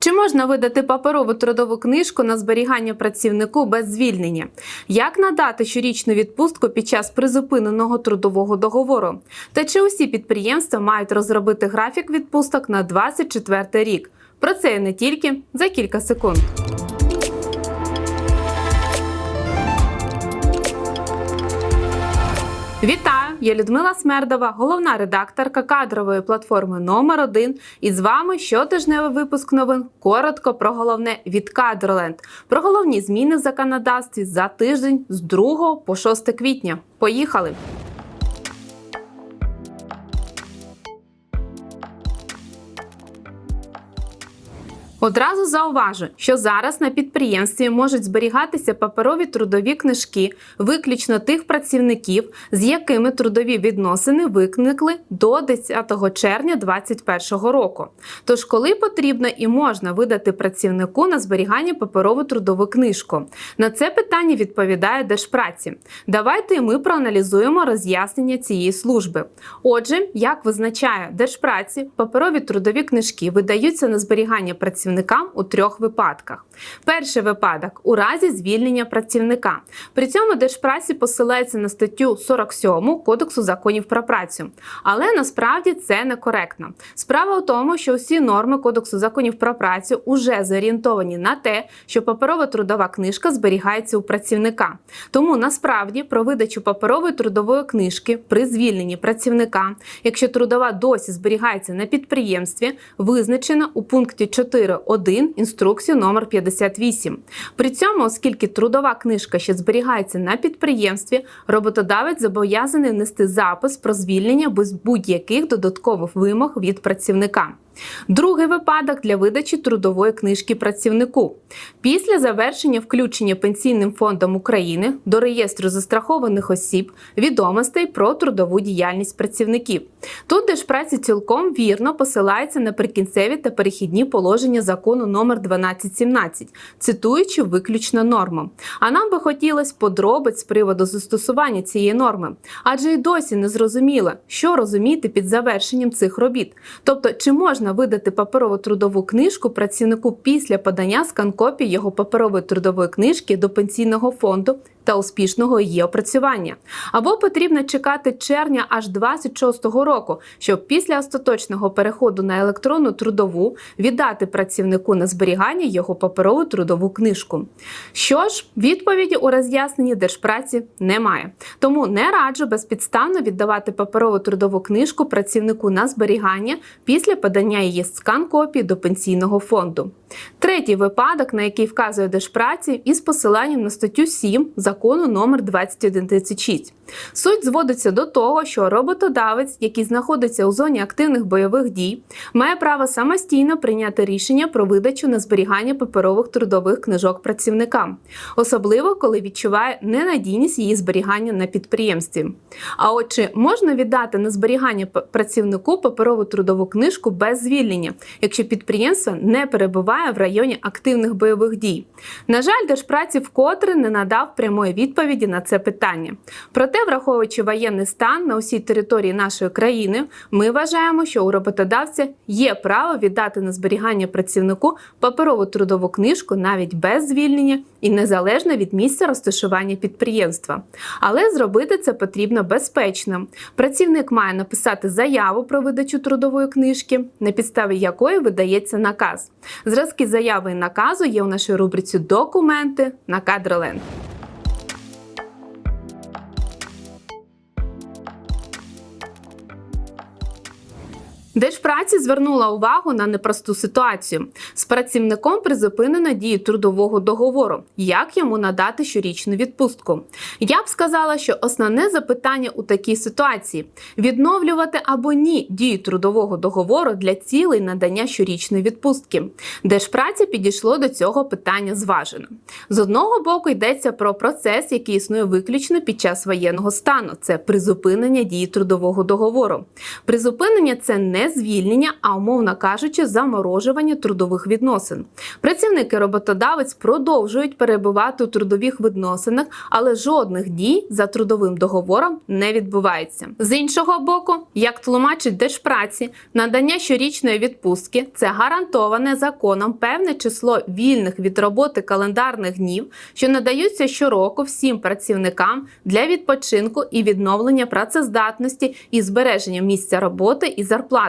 Чи можна видати паперову трудову книжку на зберігання працівнику без звільнення? Як надати щорічну відпустку під час призупиненого трудового договору? Та чи усі підприємства мають розробити графік відпусток на 24 рік? Про це і не тільки за кілька секунд. Вітаю! Я Людмила Смердова, головна редакторка кадрової платформи номер 1 І з вами щотижневий випуск новин. Коротко про головне від Кадроленд. Про головні зміни в законодавстві за тиждень з 2 по 6 квітня. Поїхали! Одразу зауважу, що зараз на підприємстві можуть зберігатися паперові трудові книжки виключно тих працівників, з якими трудові відносини виникли до 10 червня 2021 року. Тож, коли потрібно і можна видати працівнику на зберігання паперову трудову книжку, на це питання відповідає Держпраці. Давайте ми проаналізуємо роз'яснення цієї служби. Отже, як визначає Держпраці, паперові трудові книжки видаються на зберігання працівникам у трьох випадках. Перший випадок у разі звільнення працівника. При цьому Держпраці посилається на статтю 47 Кодексу законів про працю. Але насправді це некоректно. Справа у тому, що усі норми Кодексу законів про працю уже зорієнтовані на те, що паперова трудова книжка зберігається у працівника. Тому насправді про видачу паперової трудової книжки при звільненні працівника, якщо трудова досі зберігається на підприємстві, визначено у пункті 4.1 інструкцію номер 58. При цьому, оскільки трудова книжка ще зберігається на підприємстві, роботодавець зобов'язаний внести запис про звільнення без будь-яких додаткових вимог від працівника. Другий випадок для видачі трудової книжки працівнику. Після завершення включення Пенсійним фондом України до реєстру застрахованих осіб відомостей про трудову діяльність працівників. Тут Держпраці цілком вірно посилається на прикінцеві та перехідні положення закону номер 1217, цитуючи виключно норму. А нам би хотілося подробиць з приводу застосування цієї норми, адже й досі не зрозуміло, що розуміти під завершенням цих робіт. Тобто, чи можна видати паперову трудову книжку працівнику після подання скан-копії його паперової трудової книжки до пенсійного фонду та успішного її опрацювання. Або потрібно чекати червня аж 26-го року, щоб після остаточного переходу на електронну трудову віддати працівнику на зберігання його паперову трудову книжку. Що ж, відповіді у роз'ясненні держпраці немає. Тому не раджу безпідставно віддавати паперову трудову книжку працівнику на зберігання після подання її скан-копії до пенсійного фонду. Третій випадок, на який вказує Держпраці, із посиланням на статтю 7 закону номер 2136. Суть зводиться до того, що роботодавець, який знаходиться у зоні активних бойових дій, має право самостійно прийняти рішення про видачу на зберігання паперових трудових книжок працівникам, особливо коли відчуває ненадійність її зберігання на підприємстві. А от чи можна віддати на зберігання працівнику паперову трудову книжку без звільнення, якщо підприємство не перебуває в районі активних бойових дій? На жаль, Держпраці вкотре не надав прямої відповіді на це питання. Проте, враховуючи воєнний стан на усій території нашої країни, ми вважаємо, що у роботодавця є право віддати на зберігання працівнику паперову трудову книжку навіть без звільнення і незалежно від місця розташування підприємства. Але зробити це потрібно безпечно. Працівник має написати заяву про видачу трудової книжки, на підставі якої видається наказ. Зразки заяви наказу є у нашій рубриці Документи на Кадроленд. Держпраці звернула увагу на непросту ситуацію. З працівником призупинено дію трудового договору. Як йому надати щорічну відпустку? Я б сказала, що основне запитання у такій ситуації відновлювати або ні дію трудового договору для цілей надання щорічної відпустки. Держпраці підійшло до цього питання зважено. З одного боку йдеться про процес, який існує виключно під час воєнного стану. Це призупинення дії трудового договору. Призупинення це не не звільнення, а умовно кажучи, заморожування трудових відносин. Працівники роботодавець продовжують перебувати у трудових відносинах, але жодних дій за трудовим договором не відбувається. З іншого боку, як тлумачить Держпраці, надання щорічної відпустки це гарантоване законом певне число вільних від роботи календарних днів, що надаються щороку всім працівникам для відпочинку і відновлення працездатності і збереження місця роботи і зарплати.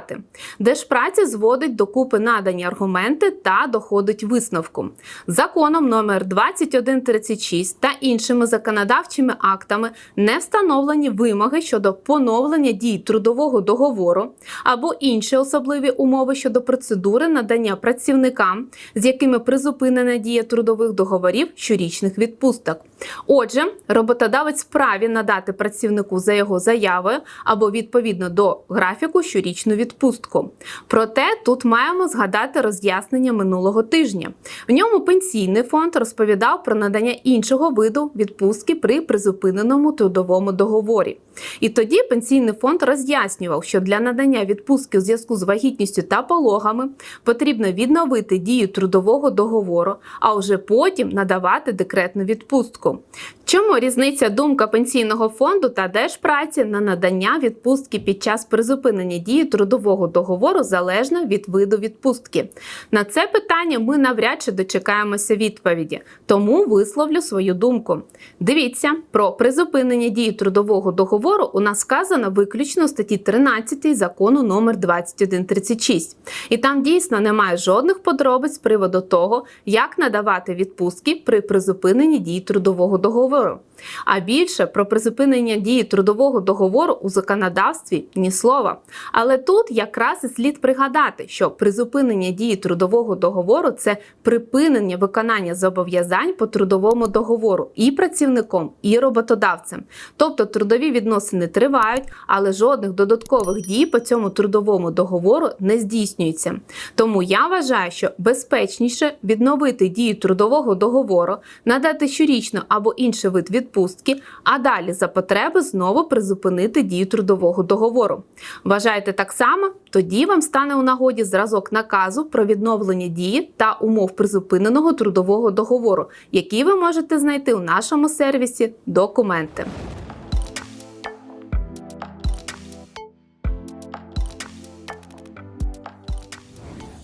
Держпраця зводить докупи надані аргументи та доходить висновку. Законом номер 2136 та іншими законодавчими актами не встановлені вимоги щодо поновлення дій трудового договору або інші особливі умови щодо процедури надання працівникам, з якими призупинена дія трудових договорів щорічних відпусток. Отже, роботодавець вправі надати працівнику за його заявою або відповідно до графіку щорічну відпустку. Проте тут маємо згадати роз'яснення минулого тижня. В ньому пенсійний фонд розповідав про надання іншого виду відпустки при призупиненому трудовому договорі. І тоді пенсійний фонд роз'яснював, що для надання відпустки у зв'язку з вагітністю та пологами потрібно відновити дію трудового договору, а вже потім надавати декретну відпустку. com. Чому різниця думка пенсійного фонду та держпраці на надання відпустки під час призупинення дії трудового договору залежно від виду відпустки? На це питання ми навряд чи дочекаємося відповіді, тому висловлю свою думку. Дивіться, про призупинення дії трудового договору у нас сказано виключно у статті 13 закону номер 2136. І там дійсно немає жодних подробиць з приводу того, як надавати відпустки при призупиненні дії трудового договору. muito А більше про призупинення дії трудового договору у законодавстві ні слова. Але тут якраз і слід пригадати, що призупинення дії трудового договору це припинення виконання зобов'язань по трудовому договору і працівником, і роботодавцем. Тобто трудові відносини тривають, але жодних додаткових дій по цьому трудовому договору не здійснюється. Тому я вважаю, що безпечніше відновити дію трудового договору, надати щорічно або інший вид відпустки, а далі за потреби знову призупинити дію трудового договору. Вважаєте так само? Тоді вам стане у нагоді зразок наказу про відновлення дії та умов призупиненого трудового договору, який ви можете знайти у нашому сервісі Документи.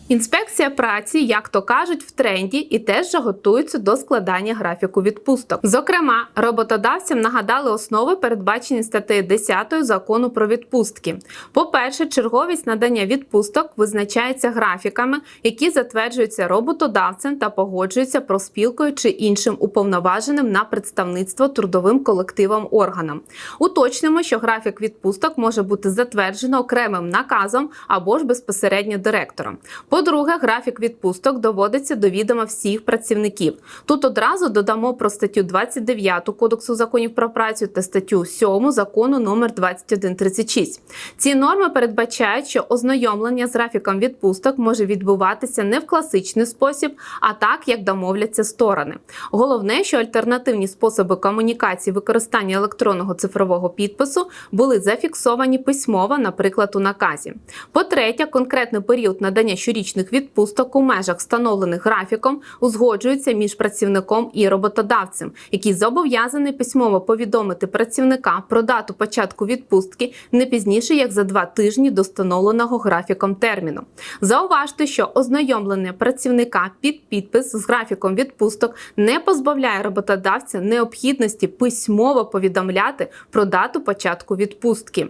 Інспекція праці, як то кажуть, в тренді і теж вже готуються до складання графіку відпусток. Зокрема, роботодавцям нагадали основи, передбачені статтею 10 закону про відпустки. По-перше, черговість надання відпусток визначається графіками, які затверджуються роботодавцем та погоджуються профспілкою чи іншим уповноваженим на представництво трудовим колективом органам. Уточнимо, що графік відпусток може бути затверджено окремим наказом або ж безпосередньо директором. По-друге, графік відпусток доводиться до відома всіх працівників. Тут одразу додамо про статтю 29 Кодексу законів про працю та статтю 7 закону номер 2136. Ці норми передбачають, що ознайомлення з графіком відпусток може відбуватися не в класичний спосіб, а так, як домовляться сторони. Головне, що альтернативні способи комунікації використання електронного цифрового підпису були зафіксовані письмово, наприклад, у наказі. По-третє, конкретний період надання щорічних відпусток у межах встановлених графіком узгоджується між працівником і роботодавцем, який зобов'язаний письмово повідомити працівника про дату початку відпустки не пізніше як за два тижні до встановленого графіком терміну. Зауважте, що ознайомлення працівника під підпис з графіком відпусток не позбавляє роботодавця необхідності письмово повідомляти про дату початку відпустки.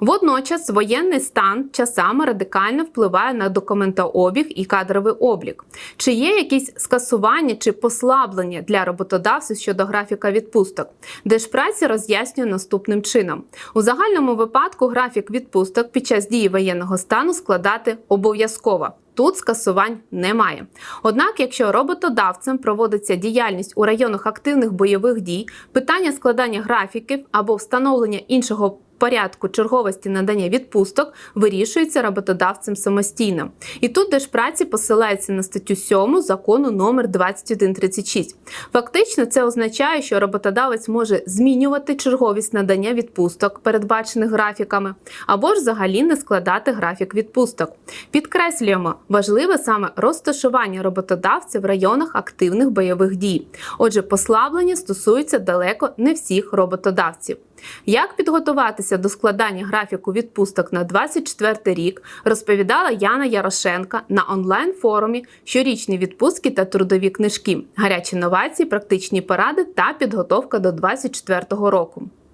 Водночас воєнний стан часами радикально впливає на документообіг і кадровий облік. Чи є якісь скасування чи послаблення для роботодавців щодо графіка відпусток? Держпраці роз'яснює наступним чином: у загальному випадку графік відпусток під час дії воєнного стану складати обов'язково. Тут скасувань немає. Однак, якщо роботодавцем проводиться діяльність у районах активних бойових дій, питання складання графіків або встановлення іншого порядку черговості надання відпусток вирішується роботодавцем самостійно. І тут Держпраці посилається на статтю 7 закону номер 2136. Фактично, це означає, що роботодавець може змінювати черговість надання відпусток, передбачених графіками, або ж взагалі не складати графік відпусток. Підкреслюємо, важливе саме розташування роботодавця в районах активних бойових дій. Отже, послаблення стосується далеко не всіх роботодавців. Як підготуватися до складання графіку відпусток на 24 рік, розповідала Яна Ярошенка на онлайн-форумі щорічні відпустки та трудові книжки, гарячі новації, практичні поради та підготовка до 24 року.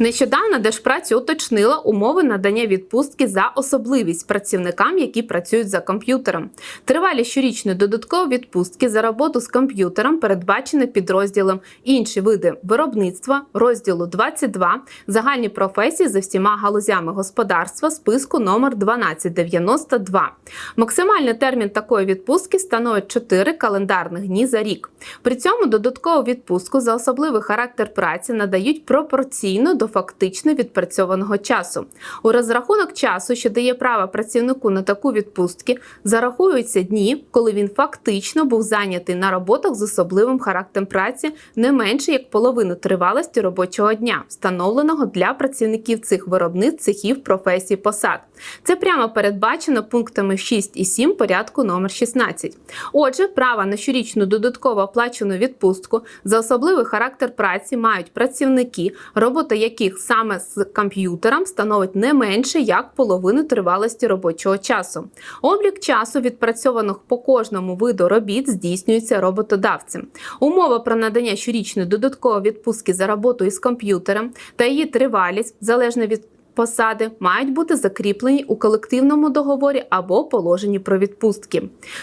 Нещодавно Держпраця уточнила умови надання відпустки за особливість працівникам, які працюють за комп'ютером. Тривалість щорічної додаткової відпустки за роботу з комп'ютером передбачена підрозділом інші види виробництва розділу 22 загальні професії за всіма галузями господарства списку номер 1292. Максимальний термін такої відпустки становить 4 календарних дні за рік. При цьому додаткову відпустку за особливий характер праці надають пропорційно до фактично відпрацьованого часу. У розрахунок часу, що дає право працівнику на таку відпустки, зараховуються дні, коли він фактично був зайнятий на роботах з особливим характером праці не менше як половину тривалості робочого дня, встановленого для працівників цих виробництв, цехів, професій, посад. Це прямо передбачено пунктами 6 і 7 порядку номер 16. Отже, право на щорічну додатково оплачену відпустку за особливий характер праці мають працівники, робота яких саме з комп'ютером становить не менше як половину тривалості робочого часу. Облік часу, відпрацьованих по кожному виду робіт, здійснюється роботодавцем. Умова про надання щорічної додаткової відпустки за роботу із комп'ютером та її тривалість залежно від посади мають бути закріплені у колективному договорі або положенні про відпустки.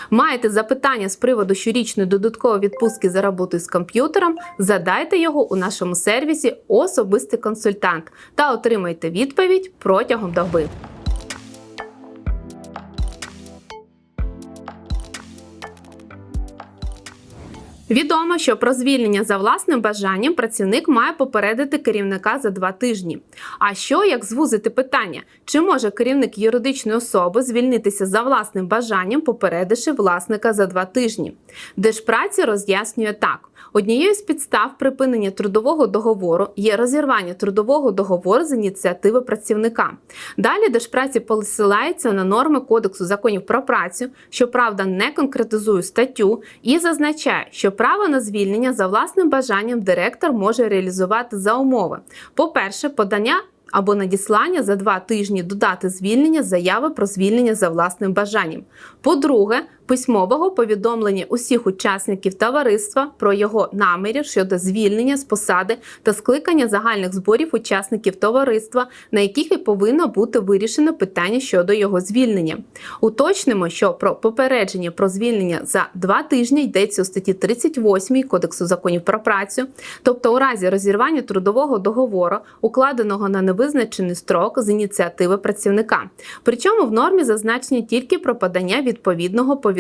Маєте запитання з приводу щорічної додаткової відпустки за роботою з комп'ютером, задайте його у нашому сервісі Особистий консультант та отримайте відповідь протягом доби. Відомо, що про звільнення за власним бажанням працівник має попередити керівника за два тижні. А що як звузити питання? Чи може керівник юридичної особи звільнитися за власним бажанням, попередивши власника за два тижні? Держпраці роз'яснює так: однією з підстав припинення трудового договору є розірвання трудового договору з ініціативи працівника. Далі Держпраці посилається на норми Кодексу законів про працю, що правда не конкретизує статтю, і зазначає, що право на звільнення за власним бажанням директор може реалізувати за умови: по-перше, подання. Або надіслання за два тижні до дати звільнення заяви про звільнення за власним бажанням. По-друге, письмового повідомлення усіх учасників товариства про його намірів щодо звільнення з посади та скликання загальних зборів учасників товариства, на яких і повинно бути вирішено питання щодо його звільнення. Уточнимо, що про попередження про звільнення за два тижні йдеться у статті 38 Кодексу законів про працю, тобто у разі розірвання трудового договору, укладеного на невизначений строк з ініціативи працівника. Причому в нормі зазначені тільки про подання відповідного повідомлення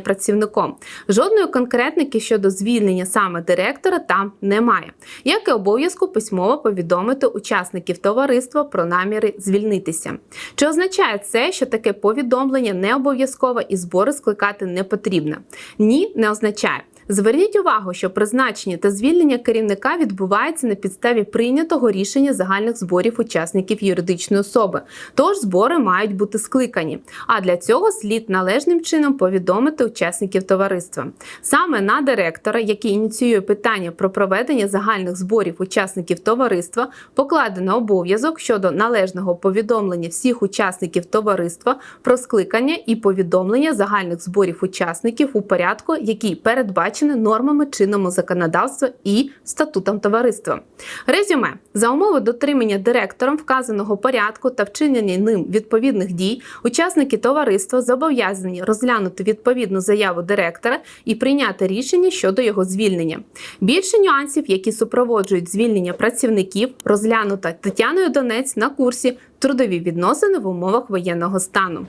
працівником. Жодної конкретники щодо звільнення саме директора там немає, як і обов'язку письмово повідомити учасників товариства про наміри звільнитися. Чи означає це, що таке повідомлення не обов'язково і збори скликати не потрібно? Ні, не означає. Зверніть увагу, що призначення та звільнення керівника відбувається на підставі прийнятого рішення загальних зборів учасників юридичної особи. Тож збори мають бути скликані. А для цього слід належним чином повідомити учасників товариства. Саме на директора, який ініціює питання про проведення загальних зборів учасників товариства, покладено обов'язок щодо належного повідомлення всіх учасників товариства про скликання і повідомлення загальних зборів учасників у порядку, який передбачений передбачене нормами чинному законодавства і статутом товариства. Резюме за умови дотримання директором вказаного порядку та вчинення ним відповідних дій, учасники товариства зобов'язані розглянути відповідну заяву директора і прийняти рішення щодо його звільнення. Більше нюансів, які супроводжують звільнення працівників, розглянуто Тетяною Донець на курсі трудові відносини в умовах воєнного стану.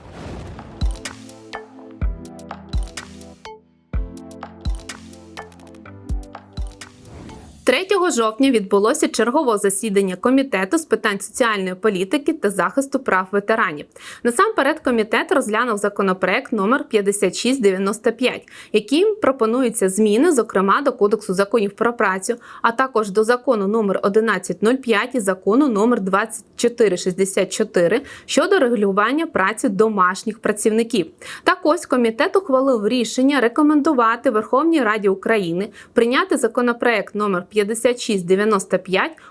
3 жовтня відбулося чергове засідання комітету з питань соціальної політики та захисту прав ветеранів. Насамперед, комітет розглянув законопроект номер 5695, яким пропонуються зміни, зокрема до Кодексу законів про працю, а також до закону номер 1105 і закону номер 2464 щодо регулювання праці домашніх працівників. Так ось комітет ухвалив рішення рекомендувати Верховній Раді України прийняти законопроект номер 5695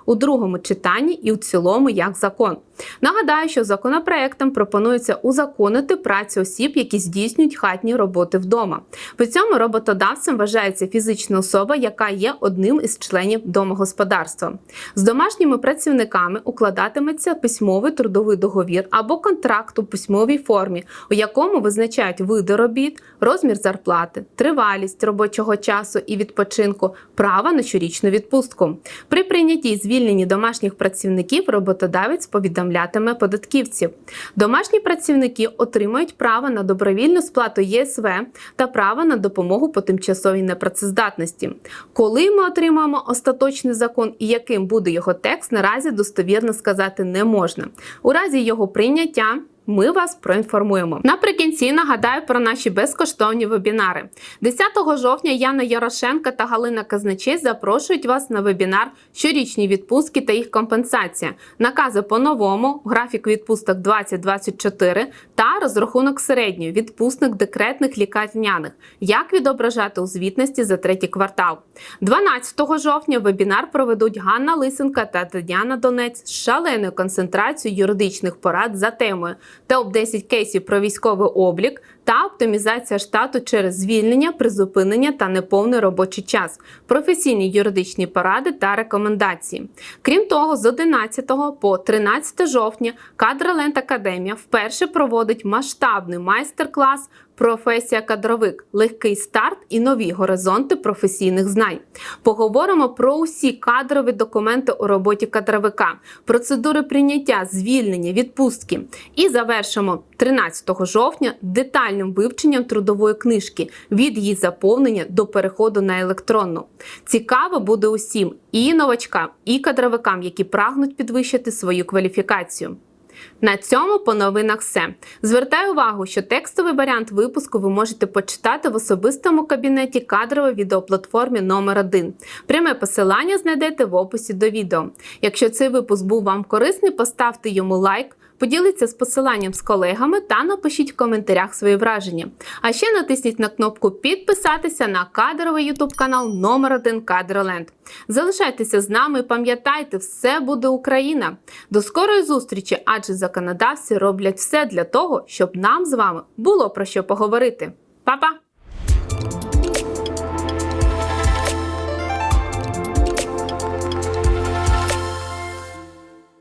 у другому читанні і у цілому як закон. Нагадаю, що законопроектом пропонується узаконити працю осіб, які здійснюють хатні роботи вдома. При цьому роботодавцем вважається фізична особа, яка є одним із членів домогосподарства. З домашніми працівниками укладатиметься письмовий трудовий договір або контракт у письмовій формі, у якому визначають види робіт, розмір зарплати, тривалість робочого часу і відпочинку, права на щорічну відпустку. При прийнятті звільненні домашніх працівників роботодавець повідомлятиме податківців. Домашні працівники отримають право на добровільну сплату ЄСВ та право на допомогу по тимчасовій непрацездатності. Коли ми отримаємо остаточний закон і яким буде його текст, наразі достовірно сказати не можна. У разі його прийняття. Ми вас проінформуємо. Наприкінці нагадаю про наші безкоштовні вебінари. 10 жовтня Яна Ярошенка та Галина Казначей запрошують вас на вебінар щорічні відпустки та їх компенсація, накази по-новому, графік відпусток 2024 та розрахунок середньої відпускник декретних лікарняних, як відображати у звітності за третій квартал. 12 жовтня вебінар проведуть Ганна Лисенка та Тетяна Донець з шаленою концентрацією юридичних порад за темою топ-10 кейсів про військовий облік та оптимізація штату через звільнення, призупинення та неповний робочий час, професійні юридичні поради та рекомендації. Крім того, з 11 по 13 жовтня Кадроленд Академія вперше проводить масштабний майстер-клас Професія кадровик, легкий старт і нові горизонти професійних знань. Поговоримо про усі кадрові документи у роботі кадровика, процедури прийняття, звільнення, відпустки. І завершимо 13 жовтня детальним вивченням трудової книжки від її заповнення до переходу на електронну. Цікаво буде усім і новачкам, і кадровикам, які прагнуть підвищити свою кваліфікацію. На цьому по новинах все. Звертаю увагу, що текстовий варіант випуску ви можете почитати в особистому кабінеті кадрової відеоплатформі номер 1 Пряме посилання знайдете в описі до відео. Якщо цей випуск був вам корисний, поставте йому лайк. Поділіться з посиланням з колегами та напишіть в коментарях свої враження. А ще натисніть на кнопку підписатися на кадровий YouTube канал номер 1 Кадроленд. Залишайтеся з нами, і пам'ятайте, все буде Україна. До скорої зустрічі, адже законодавці роблять все для того, щоб нам з вами було про що поговорити. Па-па!